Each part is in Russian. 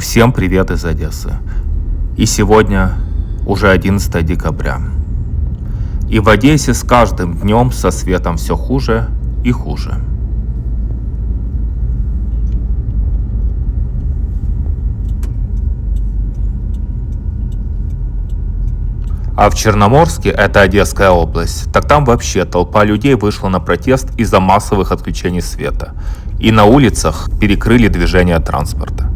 Всем привет из Одессы. И сегодня уже 11 декабря. И в Одессе с каждым днем со светом все хуже и хуже. А в Черноморске, это Одесская область, так там вообще толпа людей вышла на протест из-за массовых отключений света. И на улицах перекрыли движение транспорта.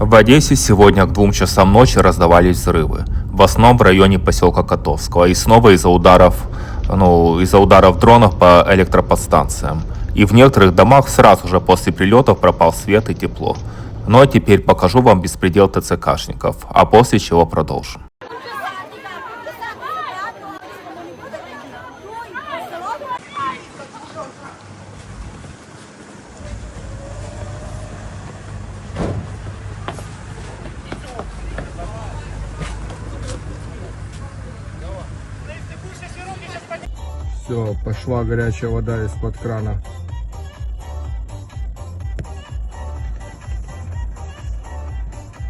В Одессе сегодня к двум часам ночи раздавались взрывы. В основном в районе поселка Котовского. И снова из-за ударов, ну, из-за ударов дронов по электроподстанциям. И в некоторых домах сразу же после прилетов пропал свет и тепло. Ну а теперь покажу вам беспредел ТЦКшников, а после чего продолжим. Все, пошла горячая вода из-под крана.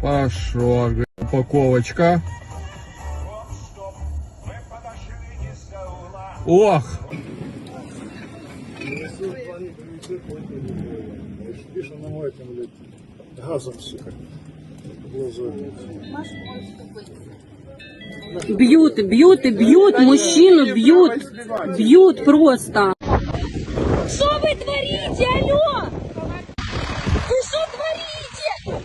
Пошла упаковочка. Ох! Газом, глазу. Бьют, бьют и бьют, мужчину бьют, бьют просто. Что вы творите, алло? Вы что творите?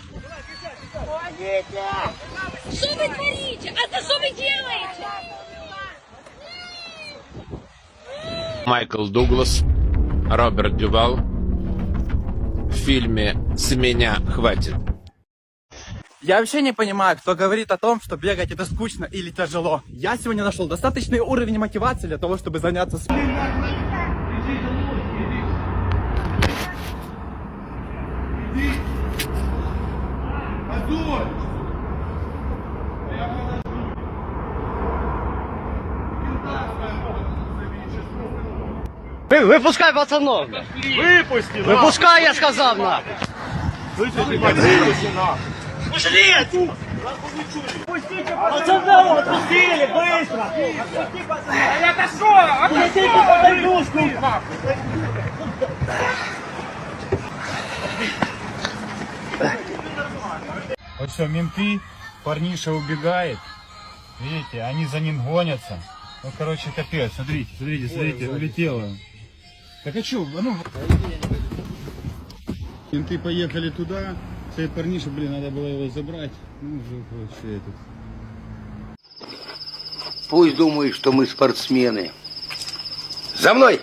Что вы творите? А за что вы делаете? Майкл Дуглас, Роберт Дювал в фильме «С меня хватит». Я вообще не понимаю, кто говорит о том, что бегать это скучно или тяжело. Я сегодня нашел достаточный уровень мотивации для того, чтобы заняться спортом. Ви, випускай пацанов! Випусти! Випускай, я сказав на! Пошли! Пацанов, отпустили, быстро! А это что? Отпустите! Вот все, менты, парниша убегает. Видите, они за ним гонятся. Ну, короче, капец. Смотрите, смотрите, смотрите, улетело. Так а что, ну... Менты поехали туда. Цей парниша, блин, надо было его забрать. Ну, уже, короче, этот... Пусть думают, что мы спортсмены. За мной!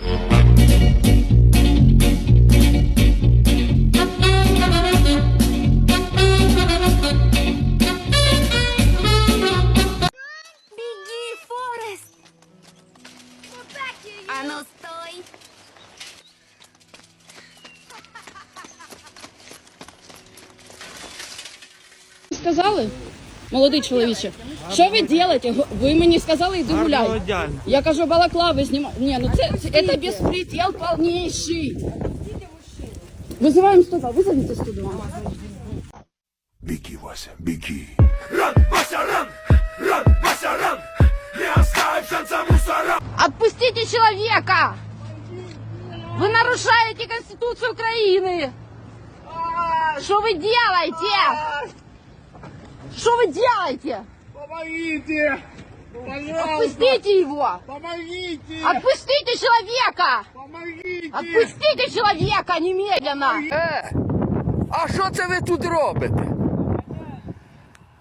Молодий чоловіче, що ви робите? Ви мені сказали, йди гуляй. Я кажу, балаклави знімай. Ні, ну це, це, це безпредел повніший. Вызываем 102, вызовите 102. Беги, Вася, беги. Ран, Вася, ран! Ран, Вася, ран! Не оставь шанса мусора! Отпустите человека! Вы нарушаете Конституцию Украины! Что вы делаете? Что вы делаете? Помогите! Отпустите его! Помогите! Отпустите человека! Помогите! Отпустите человека немедленно! А що це ви тут робите?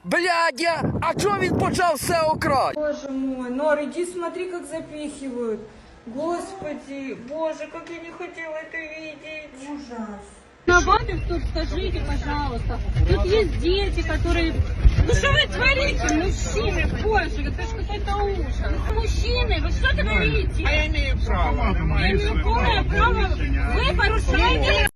Блядя, а чого він почав все окрай? Боже мой, Нор, иди смотри, как запихивают. Господи, боже, как я не хотела это видеть. Ужас. Виноваты тут, скажите, пожалуйста. Тут есть дети, которые... Ну что вы творите, мужчины, боже, это же какой-то ужас. Мужчины, вы что творите? А я имею право. Я имею полное право. Вы порушаете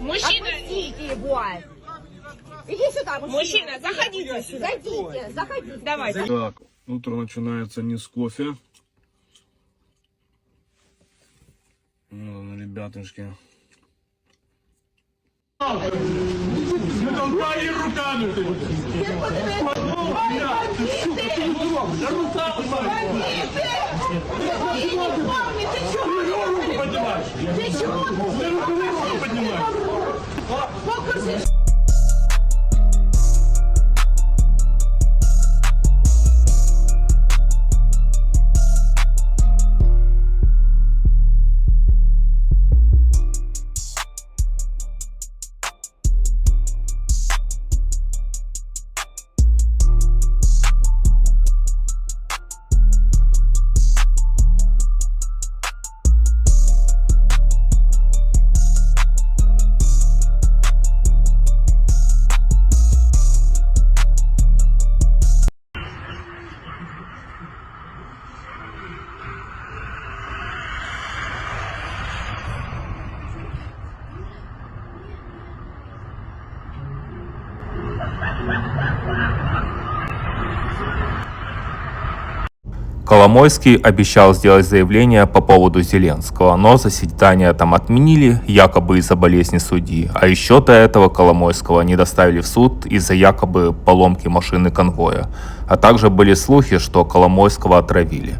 Мужчина, его! Иди сюда, мужчина, заходите сюда. Зайдите, заходите. Давайте. Так, утро начинается не с кофе. Ну, ребятушки толпає руками. Ти чому? Ти чому? Покажи. Коломойский обещал сделать заявление по поводу Зеленского, но заседание там отменили, якобы из-за болезни судьи. А еще до этого Коломойского не доставили в суд из-за якобы поломки машины конвоя. А также были слухи, что Коломойского отравили.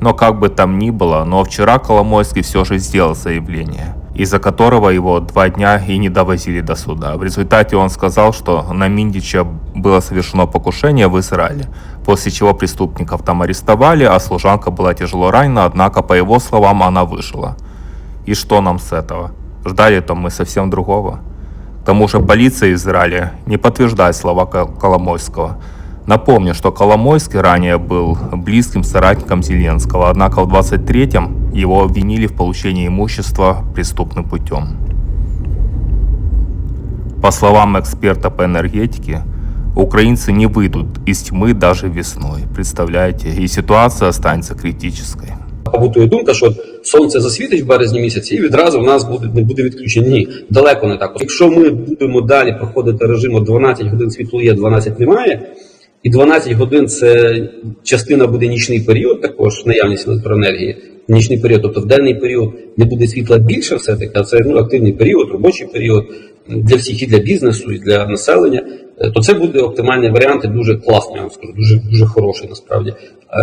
Но как бы там ни было, но вчера Коломойский все же сделал заявление, из-за которого его два дня и не довозили до суда. В результате он сказал, что на Миндича было совершено покушение в Израиле, после чего преступников там арестовали, а служанка была тяжело ранена, однако, по его словам, она выжила. И что нам с этого? Ждали-то мы совсем другого. К тому же полиция Израиля не подтверждает слова Кол- Коломойского. Напомню, что Коломойский ранее был близким соратником Зеленского, однако в 23-м его обвинили в получении имущества преступным путем. По словам эксперта по энергетике, украинцы не выйдут из тьмы даже весной, представляете, и ситуация останется критической. побутує думка, що сонце засвітить в березні місяці, і відразу в нас буде не буде відключення. Ні, далеко не так. Якщо ми будемо далі проходити режим от 12 годин світло є, 12 немає, і 12 годин це частина буде нічний період, також наявність електроенергії. Нічний період, тобто в денний період не буде світла більше, все таки, а це ну, активний період, робочий період для всіх і для бізнесу, і для населення. е, То це буде оптимальний варіант і дуже класний, я вам скажу, дуже дуже хороший насправді.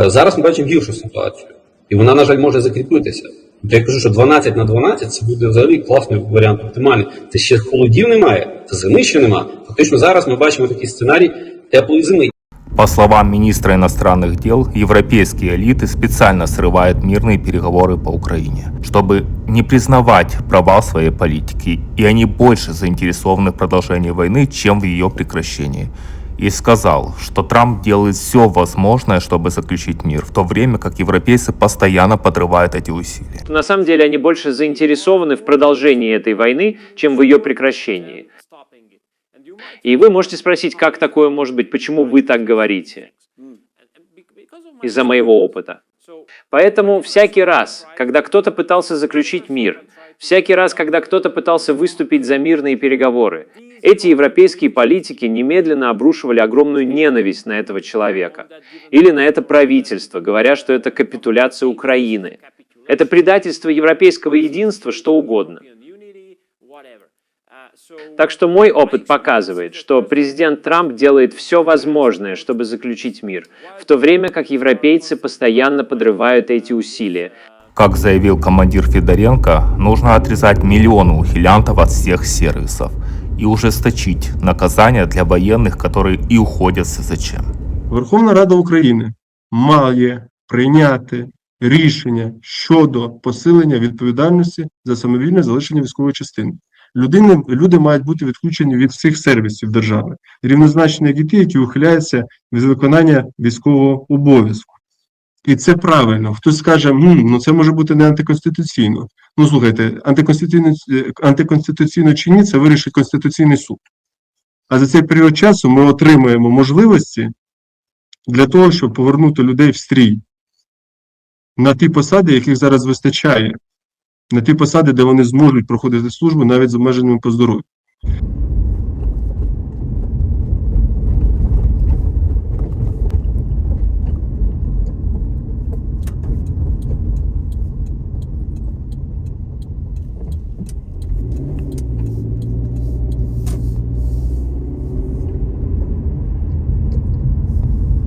Е, Зараз ми бачимо гіршу ситуацію. І вона, на жаль, може закріпитися. То я кажу, що 12 на 12 це буде взагалі класний варіант, оптимальний. Це ще холодів немає, це зими ще немає. Фактично зараз ми бачимо такий сценарій теплої зими. По словам министра иностранных дел, европейские элиты специально срывают мирные переговоры по Украине, чтобы не признавать провал своей политики, и они больше заинтересованы в продолжении войны, чем в ее прекращении. И сказал, что Трамп делает все возможное, чтобы заключить мир, в то время как европейцы постоянно подрывают эти усилия. На самом деле они больше заинтересованы в продолжении этой войны, чем в ее прекращении. И вы можете спросить, как такое может быть, почему вы так говорите? Из-за моего опыта. Поэтому всякий раз, когда кто-то пытался заключить мир, всякий раз, когда кто-то пытался выступить за мирные переговоры, эти европейские политики немедленно обрушивали огромную ненависть на этого человека или на это правительство, говоря, что это капитуляция Украины. Это предательство европейского единства, что угодно. Так что мой опыт показывает, что президент Трамп делает все возможное, чтобы заключить мир, в то время как европейцы постоянно подрывают эти усилия. Как заявил командир Федоренко, нужно отрезать миллионы ухилянтов от всех сервисов и ужесточить наказания для военных, которые и уходят зачем. Верховна Рада України має прийняти рішення щодо посилення відповідальності за самовільне залишення військової частини. Людини, люди мають бути відключені від всіх сервісів держави, рівнозначно як які ухиляються від виконання військового обов'язку. І це правильно. Хтось скаже, «М, ну це може бути не антиконституційно. Ну слухайте, антиконституційно, е, антиконституційно чи ні, це вирішить Конституційний суд. А за цей період часу ми отримаємо можливості для того, щоб повернути людей в стрій на ті посади, яких зараз вистачає, на ті посади, де вони зможуть проходити службу навіть з обмеженнями по здоров'ю.